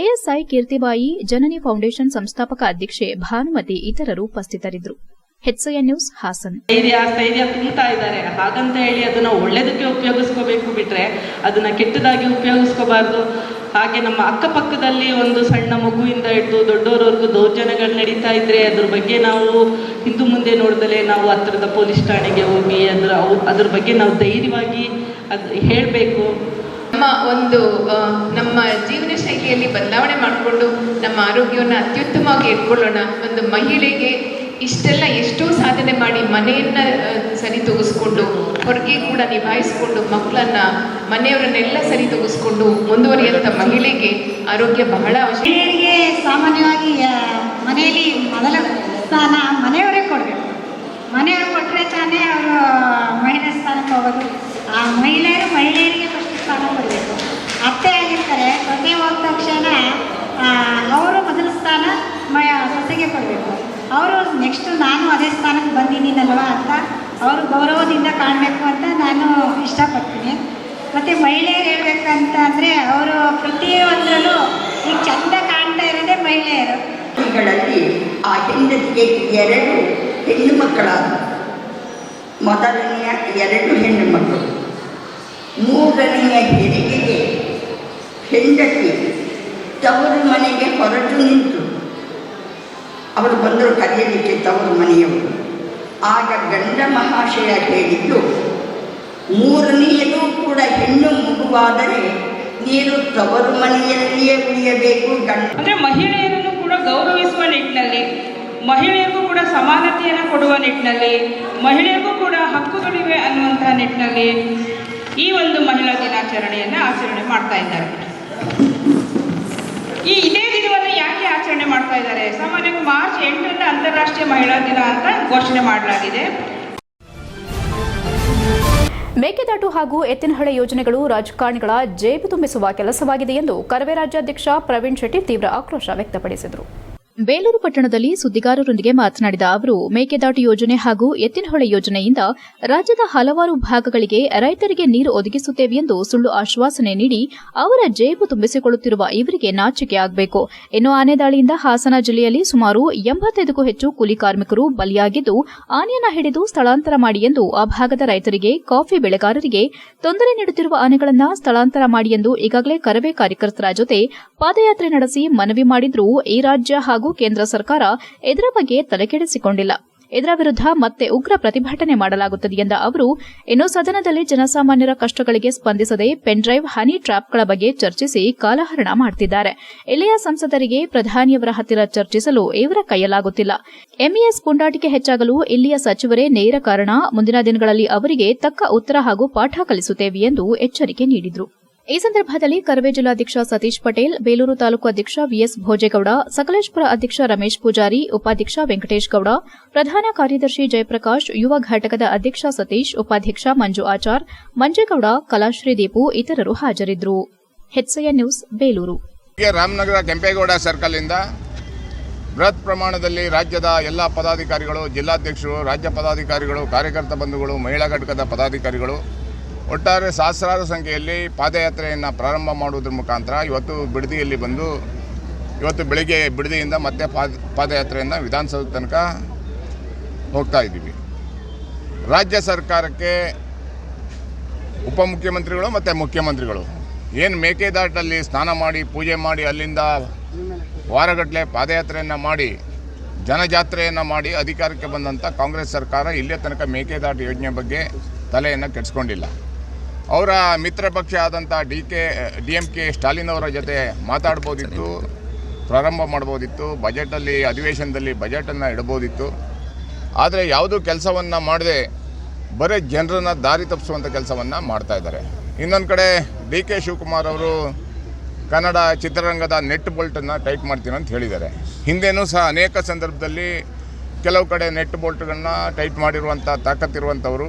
ASI Keerthibai, Janani foundation ಸಂಸ್ಥಾಪಕ ಅಧ್ಯಕ್ಷೆ ಭಾನುಮತಿ ಇತರರು ಉಪಸ್ಥಿತರಿದ್ದರು. ನ್ಯೂಸ್, ಹಾಸನ್. ಧೈರ್ಯ, ಸ್ಥೈರ್ಯ ತುಂಬುತ್ತಾ ಇದ್ದಾರೆ. ಹಾಗಂತ ಹೇಳಿ ಅದನ್ನ ಒಳ್ಳೇದಕ್ಕೆ ಉಪಯೋಗಿಸ್ಕೋಬೇಕು ಬಿಟ್ರೆ ಅದನ್ನ ಕೆಟ್ಟದಾಗಿ ಉಪಯೋಗಿಸ್ಕೋಬಾರ್ದು. ಹಾಗೆ ನಮ್ಮ ಅಕ್ಕಪಕ್ಕದಲ್ಲಿ ಒಂದು ಸಣ್ಣ ಮಗುವಿಂದ ಹಿಡಿದು ದೊಡ್ಡವರವರೆಗೂ ದೌರ್ಜನ್ಯಗಳು ನಡೀತಾ ಇದ್ರೆ ಅದ್ರ ಬಗ್ಗೆ ನಾವು ಹಿಂದೂ ಮುಂದೆ ನೋಡಿದಲೇ ನಾವು ಹತ್ರದ ಪೊಲೀಸ್ ಠಾಣೆಗೆ ಹೋಗಿ ಅದರ ಅದ್ರ ಬಗ್ಗೆ ನಾವು ಧೈರ್ಯವಾಗಿ ಅದು ಹೇಳಬೇಕು. ಒಂದು ನಮ್ಮ ಜೀವನ ಶೈಲಿಯಲ್ಲಿ ಬದಲಾವಣೆ ಮಾಡಿಕೊಂಡು ನಮ್ಮ ಆರೋಗ್ಯವನ್ನು ಅತ್ಯುತ್ತಮವಾಗಿ ಇಟ್ಕೊಳ್ಳೋಣ. ಒಂದು ಮಹಿಳೆಗೆ ಇಷ್ಟೆಲ್ಲ ಎಷ್ಟೋ ಸಾಧನೆ ಮಾಡಿ ಮನೆಯನ್ನ ಸರಿ ತೂಗಿಸ್ಕೊಂಡು, ಹೊರಗೆ ಕೂಡ ನಿಭಾಯಿಸ್ಕೊಂಡು, ಮಕ್ಕಳನ್ನ, ಮನೆಯವರನ್ನೆಲ್ಲ ಸರಿ ತೂಗಿಸ್ಕೊಂಡು ಮುಂದುವರಿಯಂತ ಮಹಿಳೆಗೆ ಆರೋಗ್ಯ ಬಹಳ ಮಹಿಳೆಯರಿಗೆ ಸಾಮಾನ್ಯವಾಗಿ ಮನೆಯಲ್ಲಿ ಮೊದಲ ಸ್ಥಾನ ಮನೆಯವರೇ ಕೊಡಬೇಕು. ಮನೆಯವರು ಕೊಟ್ಟರೆ ತಾನೇ ಅವರು ಮಹಿಳಾ ಸ್ಥಾನಕ್ಕೆ ಹೋಗೋದು. ಆ ಮಹಿಳೆಯರು ಮಹಿಳೆಯರಿಗೆ ಫಸ್ಟ್ ಸ್ಥಾನ ಕೊಡಬೇಕು ಅತ್ತೆ ಆಗಿರ್ತಾರೆ ಸೊಸೆ ಹೋದ ತಕ್ಷಣ ಆ, ಅವರು ಮೊದಲ ಸ್ಥಾನ ಮ ಸೊಸೆಗೆ ಅವರು ನೆಕ್ಸ್ಟ್ ನಾನು ಅದೇ ಸ್ಥಾನಕ್ಕೆ ಬಂದಿದ್ದೀನಲ್ವಾ ಅಂತ ಅವರು ಗೌರವದಿಂದ ಕಾಣಬೇಕು ಅಂತ ನಾನು ಇಷ್ಟಪಡ್ತೀನಿ. ಮತ್ತು ಮಹಿಳೆಯರು ಹೇಳ್ಬೇಕಂತ ಅಂದರೆ ಅವರು ಪ್ರತಿಯೊಂದರಲ್ಲೂ ಈಗ ಚಂದ ಕಾಣ್ತಾ ಇರೋದೇ ಮಹಿಳೆಯರು. ಗಳಲ್ಲಿ ಆ ಹೆಂಡತಿಗೆ ಎರಡು ಹೆಣ್ಣು ಮಕ್ಕಳಾದ ಮೊದಲನೆಯ ಎರಡು ಹೆಣ್ಣು ಮಕ್ಕಳು. ಮೂರನೆಯ ಹೆರಿಗೆಗೆ ಹೆಂಡತಿ ತವರು ಮನೆಗೆ ಹೊರಟು ನಿಂತು ಅವರು ಬಂದರು ಕರೆಯಲಿಕ್ಕೆ ತವರು ಮನೆಯವರು. ಆಗ ಗಂಡ ಮಹಾಶಯ ಹೇಳಿದ್ದು, ಮೂರನೆಯದು ಕೂಡ ಹೆಣ್ಣು ಮಗುವಾದರೆ ನೀನು ತವರು ಮನೆಯಲ್ಲಿಯೇ ಉಳಿಯಬೇಕು ಗಂಡ. ಅಂದರೆ ಮಹಿಳೆಯರನ್ನು ಕೂಡ ಗೌರವಿಸುವ ನಿಟ್ಟಿನಲ್ಲಿ, ಮಹಿಳೆಯರಿಗೂ ಕೂಡ ಸಮಾನತೆಯನ್ನು ಕೊಡುವ ನಿಟ್ಟಿನಲ್ಲಿ, ಮಹಿಳೆಯರಿಗೂ ಕೂಡ ಹಕ್ಕುಗಳಿವೆ ಅನ್ನುವಂತಹ ನಿಟ್ಟಿನಲ್ಲಿ ಈ ಒಂದು ಮಹಿಳಾ ದಿನಾಚರಣೆಯನ್ನು ಆಚರಣೆ ಮಾಡ್ತಾ ಇದ್ದಾರೆ. ಈ ಇದೇ ದಿನವನ್ನು ಯಾಕೆ ಆಚರಣೆ ಮಾಡ್ತಾ ಇದ್ದಾರೆ? ಸಾಮಾನ್ಯವಾಗಿ ಮಾರ್ಚ್ ಎಂಟರಿಂದ ಅಂತಾರಾಷ್ಟ್ರೀಯ ಮಹಿಳಾ ದಿನ ಅಂತ ಘೋಷಣೆ ಮಾಡಲಾಗಿದೆ. ಮೇಕೆದಾಟು ಹಾಗೂ ಎತ್ತಿನಹಳೆ ಯೋಜನೆಗಳು ರಾಜಕಾರಣಿಗಳ ಜೇಬು ತುಂಬಿಸುವ ಕೆಲಸವಾಗಿದೆ ಎಂದು ಕರವೇ ರಾಜ್ಯಾಧ್ಯಕ್ಷ ಪ್ರವೀಣ್ ಶೆಟ್ಟಿ ತೀವ್ರ ಆಕ್ರೋಶ ವ್ಯಕ್ತಪಡಿಸಿದರು. ಬೇಲೂರು ಪಟ್ಟಣದಲ್ಲಿ ಸುದ್ದಿಗಾರರೊಂದಿಗೆ ಮಾತನಾಡಿದ ಅವರು, ಮೇಕೆದಾಟು ಯೋಜನೆ ಹಾಗೂ ಎತ್ತಿನಹೊಳೆ ಯೋಜನೆಯಿಂದ ರಾಜ್ಯದ ಹಲವಾರು ಭಾಗಗಳಿಗೆ ರೈತರಿಗೆ ನೀರು ಒದಗಿಸುತ್ತೇವೆ ಎಂದು ಸುಳ್ಳು ಆಶ್ವಾಸನೆ ನೀಡಿ, ಅವರ ಜೇಬು ತುಂಬಿಸಿಕೊಳ್ಳುತ್ತಿರುವ ಇವರಿಗೆ ನಾಚಿಕೆ ಆಗಬೇಕು. ಇನ್ನು ಆನೆ ದಾಳಿಯಿಂದ ಹಾಸನ ಜಿಲ್ಲೆಯಲ್ಲಿ ಸುಮಾರು ಎಂಬತ್ತೈದಕ್ಕೂ ಹೆಚ್ಚು ಕೂಲಿ ಕಾರ್ಮಿಕರು ಬಲಿಯಾಗಿದ್ದು, ಆನೆಯನ್ನು ಹಿಡಿದು ಸ್ಥಳಾಂತರ ಮಾಡಿ ಎಂದು ಆ ಭಾಗದ ರೈತರಿಗೆ, ಕಾಫಿ ಬೆಳೆಗಾರರಿಗೆ ತೊಂದರೆ ನೀಡುತ್ತಿರುವ ಆನೆಗಳನ್ನು ಸ್ಥಳಾಂತರ ಮಾಡಿ ಎಂದು ಈಗಾಗಲೇ ಕರವೇ ಕಾರ್ಯಕರ್ತರ ಜೊತೆ ಪಾದಯಾತ್ರೆ ನಡೆಸಿ ಮನವಿ ಮಾಡಿದ್ರೂ ಈ ರಾಜ್ಯ ಹಾಗೂ ಕೇಂದ್ರ ಸರ್ಕಾರ ಇದರ ಬಗ್ಗೆ ತಲೆಕೆಡಿಸಿಕೊಂಡಿಲ್ಲ. ಇದರ ವಿರುದ್ಧ ಮತ್ತೆ ಉಗ್ರ ಪ್ರತಿಭಟನೆ ಮಾಡಲಾಗುತ್ತದೆ ಎಂದ ಅವರು, ಇನ್ನು ಸದನದಲ್ಲಿ ಜನಸಾಮಾನ್ಯರ ಕಷ್ಟಗಳಿಗೆ ಸ್ಪಂದಿಸದೆ ಪೆನ್ಡ್ರೈವ್, ಹನಿ ಟ್ರ್ಯಾಪ್ಗಳ ಬಗ್ಗೆ ಚರ್ಚಿಸಿ ಕಾಲಹರಣ ಮಾಡುತ್ತಿದ್ದಾರೆ ಇಲ್ಲಿಯ ಸಂಸದರಿಗೆ ಪ್ರಧಾನಿಯವರ ಹತ್ತಿರ ಚರ್ಚಿಸಲು ಇವರ ಕೈಯಲಾಗುತ್ತಿಲ್ಲ. ಎಂಇಎಸ್ ಪುಂಡಾಟಿಕೆ ಹೆಚ್ಚಾಗಲು ಇಲ್ಲಿಯ ಸಚಿವರೇ ನೇರ ಕಾರಣ. ಮುಂದಿನ ದಿನಗಳಲ್ಲಿ ಅವರಿಗೆ ತಕ್ಕ ಉತ್ತರ ಹಾಗೂ ಪಾಠ ಕಲಿಸುತ್ತೇವೆ ಎಂದು ಎಚ್ಚರಿಕೆ ನೀಡಿದರು. ಈ ಸಂದರ್ಭದಲ್ಲಿ ಕರವೇ ಜಿಲ್ಲಾಧ್ಯಕ್ಷ ಸತೀಶ್ ಪಟೇಲ್, ಬೇಲೂರು ತಾಲೂಕು ಅಧ್ಯಕ್ಷ ವಿಎಸ್ ಭೋಜೇಗೌಡ, ಸಕಲೇಶ್ಪುರ ಅಧ್ಯಕ್ಷ ರಮೇಶ್ ಪೂಜಾರಿ, ಉಪಾಧ್ಯಕ್ಷ ವೆಂಕಟೇಶ್ ಗೌಡ, ಪ್ರಧಾನ ಕಾರ್ಯದರ್ಶಿ ಜಯಪ್ರಕಾಶ್, ಯುವ ಘಟಕದ ಅಧ್ಯಕ್ಷ ಸತೀಶ್, ಉಪಾಧ್ಯಕ್ಷ ಮಂಜು ಆಚಾರ್, ಮಂಜೇಗೌಡ, ಕಲಾಶ್ರೀ ದೀಪು ಇತರರು ಹಾಜರಿದ್ದರು. ನ್ಯೂಸ್, ಬೇಲೂರು. ರಾಮನಗರ ಕೆಂಪೇಗೌಡ ಸರ್ಕಲ್ನಿಂದ ಬೃಹತ್ ಪ್ರಮಾಣದಲ್ಲಿ ರಾಜ್ಯದ ಎಲ್ಲ ಪದಾಧಿಕಾರಿಗಳು, ಜಿಲ್ಲಾಧ್ಯಕ್ಷರು, ರಾಜ್ಯ ಪದಾಧಿಕಾರಿಗಳು, ಕಾರ್ಯಕರ್ತ ಬಂಧುಗಳು, ಮಹಿಳಾ ಘಟಕದ ಪದಾಧಿಕಾರಿಗಳು ಒಟ್ಟಾರೆ ಸಹಸ್ರಾರು ಸಂಖ್ಯೆಯಲ್ಲಿ ಪಾದಯಾತ್ರೆಯನ್ನು ಪ್ರಾರಂಭ ಮಾಡುವುದರ ಮುಖಾಂತರ ಇವತ್ತು ಬಿಡದಿಯಲ್ಲಿ ಬಂದು, ಇವತ್ತು ಬೆಳಿಗ್ಗೆ ಬಿಡದಿಯಿಂದ ಮತ್ತೆ ಪಾದ, ಪಾದಯಾತ್ರೆಯನ್ನು ವಿಧಾನಸೌಧ ತನಕ ಹೋಗ್ತಾ ಇದ್ದೀವಿ. ರಾಜ್ಯ ಸರ್ಕಾರಕ್ಕೆ ಉಪಮುಖ್ಯಮಂತ್ರಿಗಳು ಮತ್ತು ಮುಖ್ಯಮಂತ್ರಿಗಳು ಏನು ಮೇಕೆದಾಟಲ್ಲಿ ಸ್ನಾನ ಮಾಡಿ, ಪೂಜೆ ಮಾಡಿ, ಅಲ್ಲಿಂದ ವಾರಗಟ್ಟಲೆ ಪಾದಯಾತ್ರೆಯನ್ನು ಮಾಡಿ, ಜನಜಾತ್ರೆಯನ್ನು ಮಾಡಿ ಅಧಿಕಾರಕ್ಕೆ ಬಂದಂಥ ಕಾಂಗ್ರೆಸ್ ಸರ್ಕಾರ ಇಲ್ಲೇ ತನಕ ಮೇಕೆದಾಟು ಯೋಜನೆ ಬಗ್ಗೆ ತಲೆಯನ್ನು ಕೆಡಿಸ್ಕೊಂಡಿಲ್ಲ. ಅವರ ಮಿತ್ರ ಪಕ್ಷ ಆದಂಥ D K, D M K Stalin ಅವರ ಜೊತೆ ಮಾತಾಡ್ಬೋದಿತ್ತು, ಪ್ರಾರಂಭ ಮಾಡ್ಬೋದಿತ್ತು, ಬಜೆಟಲ್ಲಿ, ಅಧಿವೇಶನದಲ್ಲಿ ಬಜೆಟನ್ನು ಇಡ್ಬೋದಿತ್ತು. ಆದರೆ ಯಾವುದೂ ಕೆಲಸವನ್ನು ಮಾಡದೆ ಬರೀ ಜನರನ್ನು ದಾರಿ ತಪ್ಪಿಸುವಂಥ ಕೆಲಸವನ್ನು ಮಾಡ್ತಾ ಇದ್ದಾರೆ. ಇನ್ನೊಂದು ಕಡೆ ಡಿ ಕೆ ಶಿವಕುಮಾರ್ ಅವರು ಕನ್ನಡ ಚಿತ್ರರಂಗದ ನೆಟ್ ಬೋಲ್ಟನ್ನು ಟೈಟ್ ಮಾಡ್ತೀನಿ ಅಂತ ಹೇಳಿದ್ದಾರೆ. ಹಿಂದೆನೂ ಸಹ ಅನೇಕ ಸಂದರ್ಭದಲ್ಲಿ ಕೆಲವು ಕಡೆ ನೆಟ್ ಬೋಲ್ಟ್ಗಳನ್ನ ಟೈಟ್ ಮಾಡಿರುವಂಥ ತಾಕತ್ತಿರುವಂಥವರು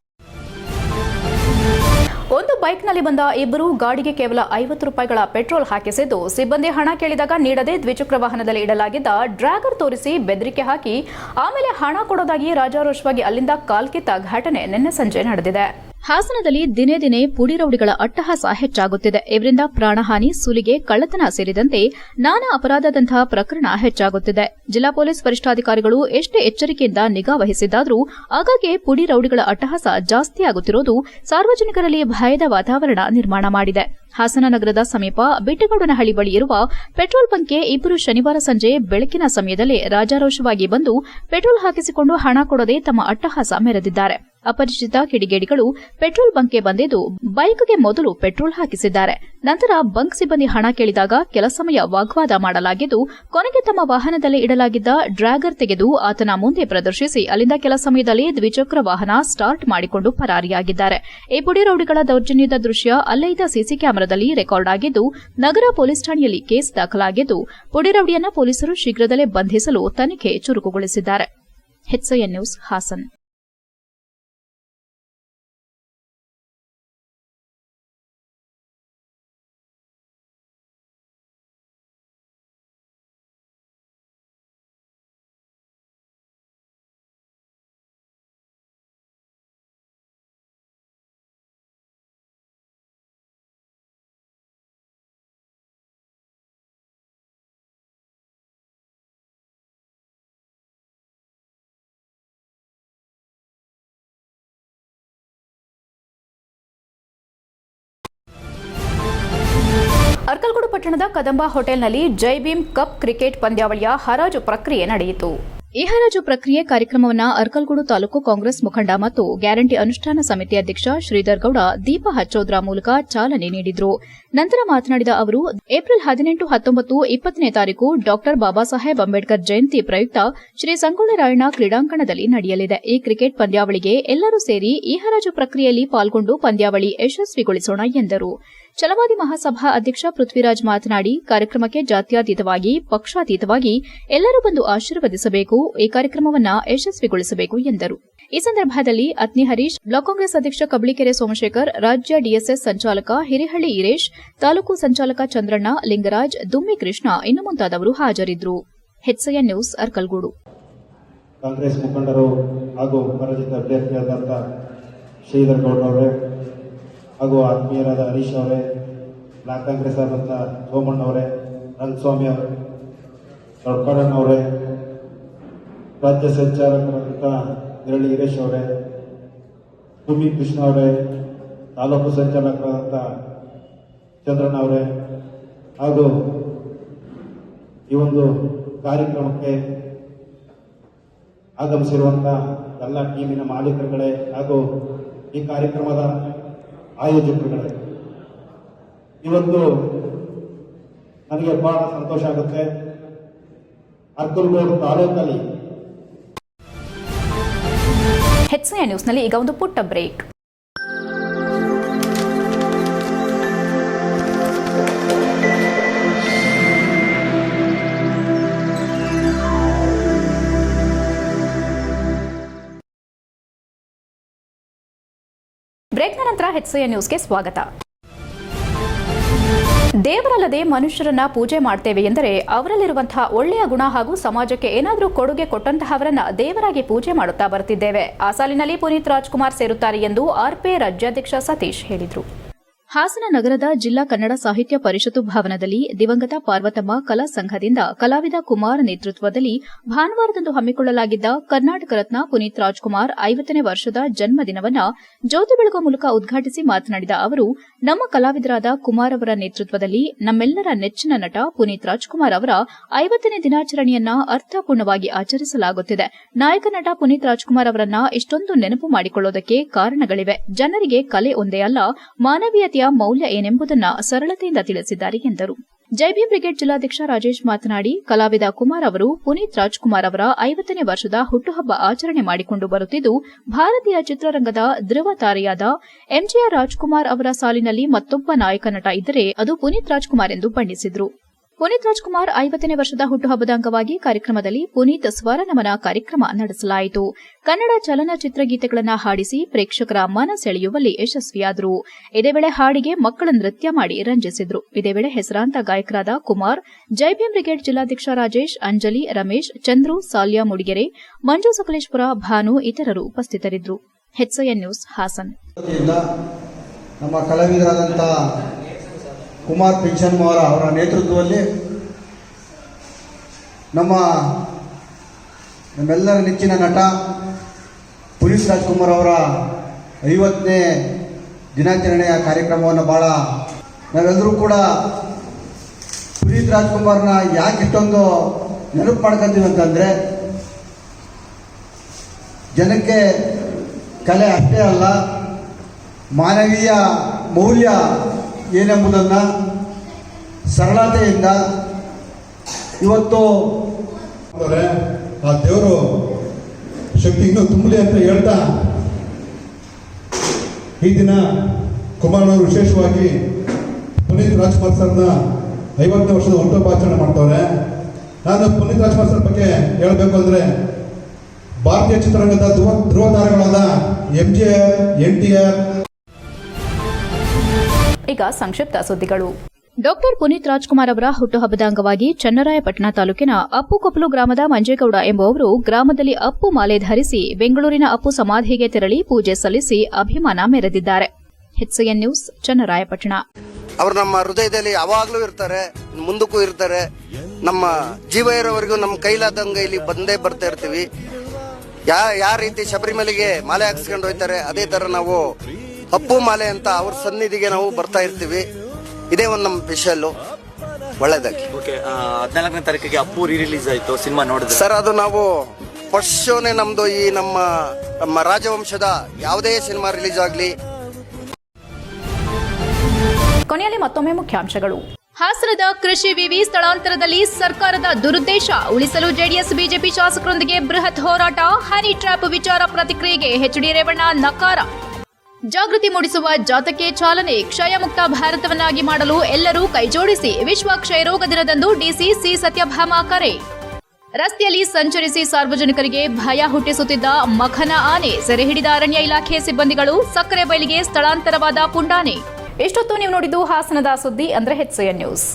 ಒಂದು ಬೈಕ್ನಲ್ಲಿ ಬಂದ ಇಬ್ಬರು ಗಾಡಿಗೆ ಕೇವಲ ಐವತ್ತು ರೂಪಾಯಿಗಳ ಪೆಟ್ರೋಲ್ ಹಾಕಿಸಿದ್ದು, ಸಿಬ್ಬಂದಿ ಹಣ ಕೇಳಿದಾಗ ನೀಡದೆ ದ್ವಿಚಕ್ರ ವಾಹನದಲ್ಲಿ ಇಡಲಾಗಿದ್ದ ಡ್ರ್ಯಾಗರ್ ತೋರಿಸಿ ಬೆದರಿಕೆ ಹಾಕಿ, ಆಮೇಲೆ ಹಣ ಕೊಡೋದಾಗಿ ರಾಜಾರೋಷವಾಗಿ ಅಲ್ಲಿಂದ ಕಾಲ್ಕಿತ್ತ ಘಟನೆ ನಿನ್ನೆ ಸಂಜೆ ನಡೆದಿದೆ. ಹಾಸನದಲ್ಲಿ ದಿನೇ ದಿನೇ ಪುಡಿರೌಡಿಗಳ ಅಟ್ಟಹಾಸ ಹೆಚ್ಚಾಗುತ್ತಿದೆ. ಇವರಿಂದ ಪ್ರಾಣಹಾನಿ, ಸುಲಿಗೆ, ಕಳ್ಳತನ ಸೇರಿದಂತೆ ನಾನಾ ಅಪರಾಧದಂತಹ ಪ್ರಕರಣ ಹೆಚ್ಚಾಗುತ್ತಿದೆ. ಜಿಲ್ಲಾ ಪೊಲೀಸ್ ವರಿಷ್ಠಾಧಿಕಾರಿಗಳು ಎಷ್ಟೇ ಎಚ್ಚರಿಕೆಯಿಂದ ನಿಗಾ ವಹಿಸಿದ್ದಾದರೂ ಆಗಾಗ್ಗೆ ಪುಡಿ ರೌಡಿಗಳ ಅಟ್ಟಹಾಸ ಜಾಸ್ತಿಯಾಗುತ್ತಿರುವುದು ಸಾರ್ವಜನಿಕರಲ್ಲಿ ಭಯದ ವಾತಾವರಣ ನಿರ್ಮಾಣ ಮಾಡಿದೆ. ಹಾಸನ ನಗರದ ಸಮೀಪ ಬಿಟ್ಟಗೌಡನಹಳ್ಳಿ ಬಳಿ ಇರುವ ಪೆಟ್ರೋಲ್ ಬಂಕ್ಗೆ ಇಬ್ಬರು ಶನಿವಾರ ಸಂಜೆ ಬೆಳಕಿನ ಸಮಯದಲ್ಲಿ ರಾಜಾರೋಷವಾಗಿ ಬಂದು ಪೆಟ್ರೋಲ್ ಹಾಕಿಸಿಕೊಂಡು ಹಣ ಕೊಡದೆ ತಮ್ಮ ಅಟ್ಟಹಾಸ ಮೆರೆದಿದ್ದಾರೆ. ಅಪರಿಚಿತ ಕಿಡಿಗೇಡಿಗಳು ಪೆಟ್ರೋಲ್ ಬಂಕ್ಗೆ ಬಂದಿದ್ದು ಬೈಕ್ಗೆ ಮೊದಲು ಪೆಟ್ರೋಲ್ ಹಾಕಿಸಿದ್ದಾರೆ. ನಂತರ ಬಂಕ್ ಸಿಬ್ಬಂದಿ ಹಣ ಕೇಳಿದಾಗ ಕೆಲ ಸಮಯ ವಾಗ್ವಾದ ಮಾಡಲಾಗಿದ್ದು, ಕೊನೆಗೆ ತಮ್ಮ ವಾಹನದಲ್ಲಿ ಇಡಲಾಗಿದ್ದ ಡ್ರ್ಯಾಗರ್ ತೆಗೆದು ಆತನ ಮುಂದೆ ಪ್ರದರ್ಶಿಸಿ ಅಲ್ಲಿಂದ ಕೆಲ ಸಮಯದಲ್ಲಿ ದ್ವಿಚಕ್ರ ವಾಹನ ಸ್ಟಾರ್ಟ್ ಮಾಡಿಕೊಂಡು ಪರಾರಿಯಾಗಿದ್ದಾರೆ. ಈ ಪುಡಿ ರೌಡಿಗಳ ದೌರ್ಜನ್ಯದ ದೃಶ್ಯ ಅಲ್ಲೈದ ಸಿಸಿ ಸಿಸಿ ಕ್ಯಾಮೆರಾದಲ್ಲಿ ರೆಕಾರ್ಡ್ ಆಗಿದ್ದು, ನಗರ ಪೊಲೀಸ್ ಠಾಣೆಯಲ್ಲಿ ಕೇಸ್ ದಾಖಲಾಗಿದ್ದು ಪುಡಿರವಡಿಯನ್ನ ಪೊಲೀಸರು ಶೀಘ್ರದಲ್ಲೇ ಬಂಧಿಸಲು ತನಿಖೆ ಚುರುಕುಗೊಳಿಸಿದ್ದಾರೆ. ನ್ಯೂಸ್ ಹಾಸನ್. ಪಟ್ಟಣದ ಕದಂಬ ಹೋಟೆಲ್ನಲ್ಲಿ ಜೈ ಭೀಮ್ ಕಪ್ ಕ್ರಿಕೆಟ್ ಪಂದ್ಯಾವಳಿಯ ಹರಾಜು ಪ್ರಕ್ರಿಯೆ ನಡೆಯಿತು. ಈ ಹರಾಜು ಪ್ರಕ್ರಿಯೆ ಕಾರ್ಯಕ್ರಮವನ್ನು ಅರ್ಕಲ್ಗೂಡು ತಾಲೂಕು ಕಾಂಗ್ರೆಸ್ ಮುಖಂಡ ಮತ್ತು ಗ್ಯಾರಂಟಿ ಅನುಷ್ಠಾನ ಸಮಿತಿ ಅಧ್ಯಕ್ಷ ಶ್ರೀಧರ್ ಗೌಡ ದೀಪ ಹಚ್ಚೋದ್ರ ಮೂಲಕ ಚಾಲನೆ ನೀಡಿದರು. ನಂತರ ಮಾತನಾಡಿದ ಅವರು, ಏಪ್ರಿಲ್ ಹದಿನೆಂಟು ಹತ್ತೊಂಬತ್ತು ಇಪ್ಪತ್ತನೇ ತಾರೀಕು ಡಾಕ್ಟರ್ ಬಾಬಾ ಸಾಹೇಬ್ ಅಂಬೇಡ್ಕರ್ ಜಯಂತಿ ಪ್ರಯುಕ್ತ ಶ್ರೀ ಸಂಗೊಳ್ಳಿ ರಾಯಣ್ಣ ಕ್ರೀಡಾಂಗಣದಲ್ಲಿ ನಡೆಯಲಿದೆ. ಈ ಕ್ರಿಕೆಟ್ ಪಂದ್ಯಾವಳಿಗೆ ಎಲ್ಲರೂ ಸೇರಿ ಈ ಹರಾಜು ಪ್ರಕ್ರಿಯೆಯಲ್ಲಿ ಪಾಲ್ಗೊಂಡು ಪಂದ್ಯಾವಳಿ ಯಶಸ್ವಿಗೊಳಿಸೋಣ ಎಂದರು. ಛಲವಾದಿ ಮಹಾಸಭಾ ಅಧ್ಯಕ್ಷ ಪೃಥ್ವಿರಾಜ್ ಮಾತನಾಡಿ, ಕಾರ್ಯಕ್ರಮಕ್ಕೆ ಜಾತ್ಯಾತೀತವಾಗಿ, ಪಕ್ಷಾತೀತವಾಗಿ ಎಲ್ಲರೂ ಬಂದು ಆಶೀರ್ವದಿಸಬೇಕು, ಈ ಕಾರ್ಯಕ್ರಮವನ್ನ ಯಶಸ್ವಿಗೊಳಿಸಬೇಕು ಎಂದರು. ಈ ಸಂದರ್ಭದಲ್ಲಿ ಅತ್ನಿ ಹರೀಶ್, ಬ್ಲಾಕ್ ಕಾಂಗ್ರೆಸ್ ಅಧ್ಯಕ್ಷ ಕಬಳಿಕೆರೆ ಸೋಮಶೇಖರ್, ರಾಜ್ಯ ಡಿಎಸ್ಎಸ್ ಸಂಚಾಲಕ ಹಿರಿಹಳ್ಳಿ ಈರೇಶ್, ತಾಲೂಕು ಸಂಚಾಲಕ ಚಂದ್ರಣ್ಣ, ಲಿಂಗರಾಜ್, ದುಮ್ಮಿ ಕೃಷ್ಣ ಇನ್ನು ಮುಂತಾದವರು ಹಾಜರಿದ್ದರು. ನ್ಯೂಸ್, ಅರ್ಕಲ್ಗೂಡು. ಕಾಂಗ್ರೆಸ್ ಮುಖಂಡರು ಹಾಗೂ ಪರಾಜಿತ ಅಭ್ಯರ್ಥಿಯಾದಂಥ ಶ್ರೀಧರ್ ಗೌಡ್ರವರೇ ಹಾಗೂ ಆತ್ಮೀಯರಾದ ಹರೀಶ್ ಅವರೇ, ಬ್ಲಾಕ್ ಕಾಂಗ್ರೆಸ್ ಆದಂಥ ಸೋಮಣ್ಣವರೇ ರಂಗಸ್ವಾಮಿ ಅವರೇ ಅವರೇ, ರಾಜ್ಯ ಸಂಚಾಲಕರಾದಂಥ ನೆರಳಿ ಹೀರೇಶ್ ಅವರೇ, ಭೂಮಿ ಕೃಷ್ಣ ಅವರೇ, ತಾಲೂಕು ಸಂಚಾಲಕರಾದಂಥ ಚಂದ್ರಣ್ಣ ಅವರೇ, ಹಾಗೂ ಈ ಒಂದು ಕಾರ್ಯಕ್ರಮಕ್ಕೆ ಆಗಮಿಸಿರುವಂಥ ಎಲ್ಲ ಟೀಮಿನ ಮಾಲೀಕರುಗಳೇ ಹಾಗೂ ಈ ಕಾರ್ಯಕ್ರಮದ ಆಯೋಜಕರುಗಳೇ ಇವತ್ತು ನನಗೆ ಬಹಳ ಸಂತೋಷ ಆಗುತ್ತೆ. ಅರ್ಕಲ್ಗೋಡು ತಾಲೂಕಲ್ಲಿ ಹೆಚ್ಚಿನ ನ್ಯೂಸ್ನಲ್ಲಿ ಈಗ ಒಂದು ಪುಟ್ಟ ಬ್ರೇಕ್. ಬ್ರೇಕ್ನ ನಂತರ ಹೆಚ್ಐಎನ್ ನ್ಯೂಸ್ಗೆ ಸ್ವಾಗತ. ದೇವರಲ್ಲದೆ ಮನುಷ್ಯರನ್ನ ಪೂಜೆ ಮಾಡ್ತೇವೆ ಎಂದರೆ ಅವರಲ್ಲಿರುವಂತಹ ಒಳ್ಳೆಯ ಗುಣ ಹಾಗೂ ಸಮಾಜಕ್ಕೆ ಏನಾದರೂ ಕೊಡುಗೆ ಕೊಟ್ಟಂತಹವರನ್ನ ದೇವರಾಗಿ ಪೂಜೆ ಮಾಡುತ್ತಾ ಬರ್ತಿದ್ದೇವೆ ಆ ಸಾಲಿನಲ್ಲಿ ಪುನೀತ್ ರಾಜ್ಕುಮಾರ್ ಸೇರುತ್ತಾರೆ ಎಂದು ಆರ್ಪಿಐ ರಾಜ್ಯಾಧ್ಯಕ್ಷ ಸತೀಶ್ ಹೇಳಿದರು. ಹಾಸನ ನಗರದ ಜಿಲ್ಲಾ ಕನ್ನಡ ಸಾಹಿತ್ಯ ಪರಿಷತ್ತು ಭವನದಲ್ಲಿ ದಿವಂಗತ ಪಾರ್ವತಮ್ಮ ಕಲಾ ಸಂಘದಿಂದ ಕಲಾವಿದ ಕುಮಾರ್ ನೇತೃತ್ವದಲ್ಲಿ ಭಾನುವಾರದಂದು ಹಮ್ಮಿಕೊಳ್ಳಲಾಗಿದ್ದ ಕರ್ನಾಟಕ ರತ್ನ ಪುನೀತ್ ರಾಜ್ಕುಮಾರ್ ಐವತ್ತನೇ ವರ್ಷದ ಜನ್ಮದಿನವನ್ನು ಜ್ಯೋತಿ ಬೆಳಗುವ ಮೂಲಕ ಉದ್ಘಾಟಿಸಿ ಮಾತನಾಡಿದ ಅವರು, ನಮ್ಮ ಕಲಾವಿದರಾದ ಕುಮಾರ್ ಅವರ ನೇತೃತ್ವದಲ್ಲಿ ನಮ್ಮೆಲ್ಲರ ನೆಚ್ಚಿನ ನಟ ಪುನೀತ್ ರಾಜ್ಕುಮಾರ್ ಅವರ ಐವತ್ತನೇ ದಿನಾಚರಣೆಯನ್ನ ಅರ್ಥಪೂರ್ಣವಾಗಿ ಆಚರಿಸಲಾಗುತ್ತಿದೆ. ನಾಯಕ ನಟ ಪುನೀತ್ ರಾಜ್ಕುಮಾರ್ ಅವರನ್ನ ಇಷ್ಟೊಂದು ನೆನಪು ಮಾಡಿಕೊಳ್ಳೋದಕ್ಕೆ ಕಾರಣಗಳಿವೆ. ಜನರಿಗೆ ಕಲೆ ಒಂದೇ ಅಲ್ಲ, ಮಾನವೀಯತೆಯ ಮೌಲ್ಯ ಏನೆಂಬುದನ್ನು ಸರಳತೆಯಿಂದ ತಿಳಿಸಿದ್ದಾರೆ ಎಂದರು. ಜೈಬಿ ಬ್ರಿಗೇಡ್ ಜಿಲ್ಲಾಧ್ಯಕ್ಷ ರಾಜೇಶ್ ಮಾತನಾಡಿ, ಕಲಾವಿದ ಕುಮಾರ್ ಅವರು ಪುನೀತ್ ರಾಜ್ಕುಮಾರ್ ಅವರ ಐವತ್ತನೇ ವರ್ಷದ ಹುಟ್ಟುಹಬ್ಬ ಆಚರಣೆ ಮಾಡಿಕೊಂಡು ಬರುತ್ತಿದ್ದು, ಭಾರತೀಯ ಚಿತ್ರರಂಗದ ಧ್ರುವ ತಾರೆಯಾದ ಎಂಜಿಆರ್ ರಾಜ್ಕುಮಾರ್ ಅವರ ಸಾಲಿನಲ್ಲಿ ಮತ್ತೊಬ್ಬ ನಾಯಕ ನಟ ಇದ್ದರೆ ಅದು ಪುನೀತ್ ರಾಜ್ಕುಮಾರ್ ಎಂದು ಬಣ್ಣಿಸಿದ್ರು. ಪುನೀತ್ ರಾಜ್ಕುಮಾರ್ ಐವತ್ತನೇ ವರ್ಷದ ಹುಟ್ಟುಹಬ್ಬದ ಅಂಗವಾಗಿ ಕಾರ್ಯಕ್ರಮದಲ್ಲಿ ಪುನೀತ್ ಸ್ವರ ನಮನ ಕಾರ್ಯಕ್ರಮ ನಡೆಸಲಾಯಿತು. ಕನ್ನಡ ಚಲನಚಿತ್ರ ಗೀತೆಗಳನ್ನು ಹಾಡಿಸಿ ಪ್ರೇಕ್ಷಕರ ಮನ ಸೆಳೆಯುವಲ್ಲಿ ಯಶಸ್ವಿಯಾದರು. ಇದೇ ವೇಳೆ ಹಾಡಿಗೆ ಮಕ್ಕಳ ನೃತ್ಯ ಮಾಡಿ ರಂಜಿಸಿದರು. ಇದೇ ವೇಳೆ ಹೆಸರಾಂತ ಗಾಯಕರಾದ ಕುಮಾರ್ ಜೈಭೀಮ್ ಬ್ರಿಗೇಡ್ ಜಿಲ್ಲಾಧ್ಯಕ್ಷ ರಾಜೇಶ್, ಅಂಜಲಿ, ರಮೇಶ್, ಚಂದ್ರು, ಸಾಲ್ಯ ಮುಡಿಗೆರೆ, ಮಂಜು ಸಕಲೇಶ್ಪುರ, ಭಾನು ಇತರರು ಉಪಸ್ಥಿತರಿದ್ದರು ನ್ಯೂಸ್ ಹಾಸನ್. ನಮ್ಮ ಕಲಾವಿದರಾದಂಥ ಕುಮಾರ್ ಪಿಂಚನ್ಮವರ ಅವರ ನೇತೃತ್ವದಲ್ಲಿ ನಮ್ಮ ನಮ್ಮೆಲ್ಲರ ನೆಚ್ಚಿನ ನಟ ಪುನೀತ್ ರಾಜ್ಕುಮಾರ್ ಅವರ ಐವತ್ತನೇ ದಿನಾಚರಣೆಯ ಕಾರ್ಯಕ್ರಮವನ್ನು ಭಾಳ ನಾವೆಲ್ಲರೂ ಕೂಡ ಪುನೀತ್ ರಾಜ್ಕುಮಾರ್ನ ಯಾಕೆ ಇಷ್ಟೊಂದು ನೆನಪು ಮಾಡ್ಕೊತೀವಿ ಅಂತಂದರೆ ಜನಕ್ಕೆ ಕಲೆ ಅಷ್ಟೇ ಅಲ್ಲ ಮಾನವೀಯ ಮೌಲ್ಯ ಏನೆಂಬುದನ್ನು ಸರಳತೆಯಿಂದ ಇವತ್ತು ಆ ದೇವರು ಶಕ್ತಿ ಇನ್ನೂ ತುಂಬಲಿ ಅಂತ ಹೇಳ್ತಾ, ಈ ದಿನ ಕುಮಾರನವರು ವಿಶೇಷವಾಗಿ ಪುನೀತ್ ರಾಜ್ಕುಮಾರ್ ಸರ್ನ ಐವತ್ತನೇ ವರ್ಷದ ಹುಟ್ಟುಹಬ್ಬಾಚರಣೆ ಮಾಡ್ತವ್ರೆ. ನಾನು ಪುನೀತ್ ರಾಜ್ಕುಮಾರ್ ಸರ್ ಬಗ್ಗೆ ಹೇಳಬೇಕು ಅಂದರೆ, ಭಾರತೀಯ ಚಿತ್ರರಂಗದ ಧ್ರುವ ಧ್ರುವ ತಾರೆಗಳಾದ M G R N T R ಈಗ ಸಂಕ್ಷಿಪ್ತ ಸುದ್ದಿಗಳು. ಡಾಕ್ಟರ್ ಪುನೀತ್ ರಾಜ್ಕುಮಾರ್ ಅವರ ಹುಟ್ಟುಹಬ್ಬದ ಅಂಗವಾಗಿ ಚನ್ನರಾಯಪಟ್ಟಣ ತಾಲೂಕಿನ ಅಪ್ಪುಕೊಪ್ಪಲು ಗ್ರಾಮದ ಮಂಜೇಗೌಡ ಎಂಬುವವರು ಗ್ರಾಮದಲ್ಲಿ ಅಪ್ಪು ಮಾಲೆ ಧರಿಸಿ ಬೆಂಗಳೂರಿನ ಅಪ್ಪು ಸಮಾಧಿಗೆ ತೆರಳಿ ಪೂಜೆ ಸಲ್ಲಿಸಿ ಅಭಿಮಾನ ಮೆರೆದಿದ್ದಾರೆ. HN news Channarayapatna. ಅವರು ನಮ್ಮ ಹೃದಯದಲ್ಲಿ ಯಾವಾಗಲೂ ಇರ್ತಾರೆ ಮುಂದಕ್ಕೂ ಇರ್ತಾರೆ. ನಮ್ಮ ಜೀವ ಇರೋವರೆಗೂ ನಮ್ಮ ಕೈಲಾದಂಗ ಇಲ್ಲಿ ಬಂದೇ ಬರ್ತಾ ಇರ್ತೀವಿ. ಯಾ ಯಾವ ರೀತಿ ಶಬರಿಮಲೆಗೆ ಮಾಲೆ ಹಾಕ್ಸ್ಕೊಂಡು ಹೋಯ್ತಾರೆ ಅದೇ ತರ ನಾವು ಅಪ್ಪು ಮಾಲೆ ಅಂತ ಅವ್ರ ಸನ್ನಿಧಿಗೆ ನಾವು ಬರ್ತಾ ಇರ್ತೀವಿ. ಇದೇ ಒಂದು ನಮ್ಮ ಸ್ಪೆಷಲ್ಲು ಒಳ್ಳೇದಾಗಿ ಓಕೆ ಹದಿನಾಲ್ಕನೇ ತಾರೀಕಿಗೆ ಅಪ್ಪು ರೀ ರಿಲೀಸ್ ಆಯ್ತು ಸಿನಿಮಾ ನೋಡಿದ್ರೆ? ಸರ್ ಅದು ನಾವು ಫಸ್ಟ್ ಶೋನೇ ನಮ್ದು ಈ ನಮ್ಮ ನಮ್ಮ ರಾಜವಂಶದ ಯಾವುದೇ ಸಿನಿಮಾ ರಿಲೀಸ್ ಆಗಲಿ. ಕೊನೆಯಲ್ಲಿ ಮತ್ತೊಮ್ಮೆ ಮುಖ್ಯಾಂಶಗಳು. ಹಾಸನದ ಕೃಷಿ ವಿವಿ ಸ್ಥಳಾಂತರದಲ್ಲಿ ಸರ್ಕಾರದ ದುರುದ್ದೇಶ ಉಳಿಸಲು ಜೆಡಿಎಸ್ ಬಿಜೆಪಿ ಶಾಸಕರೊಂದಿಗೆ ಬೃಹತ್ ಹೋರಾಟ. ಹನಿ ಟ್ರ್ಯಾಪ್ ವಿಚಾರ ಪ್ರತಿಕ್ರಿಯೆಗೆ ಎಚ್ಡಿ ರೇವಣ್ಣ ನಕಾರ. ಜಾಗೃತಿ ಮೂಡಿಸುವ ಜಾಥಾಕ್ಕೆ ಚಾಲನೆ, ಕ್ಷಯಮುಕ್ತ ಭಾರತವನ್ನಾಗಿ ಮಾಡಲು ಎಲ್ಲರೂ ಕೈಜೋಡಿಸಿ ವಿಶ್ವ ಕ್ಷಯರೋಗ ದಿನದಂದು ಡಿಸಿ ಸಿ ಸತ್ಯಭಾಮ ಕರೆ. ರಸ್ತೆಯಲ್ಲಿ ಸಂಚರಿಸಿ ಸಾರ್ವಜನಿಕರಿಗೆ ಭಯ ಹುಟ್ಟಿಸುತ್ತಿದ್ದ ಮಖನ ಆನೆ ಸೆರೆ ಹಿಡಿದ ಅರಣ್ಯ ಇಲಾಖೆ ಸಿಬ್ಬಂದಿಗಳು ಸಕ್ಕರೆ ಬಯಲಿಗೆ ಸ್ಥಳಾಂತರವಾದ ಪುಂಡಾನೆ. ಇಷ್ಟೊತ್ತು ನೀವು ನೋಡಿದ್ದು ಹಾಸನದ ಸುದ್ದಿ ಅಂದ್ರೆ ಹೆಚ್ಸೆಯ ನ್ಯೂಸ್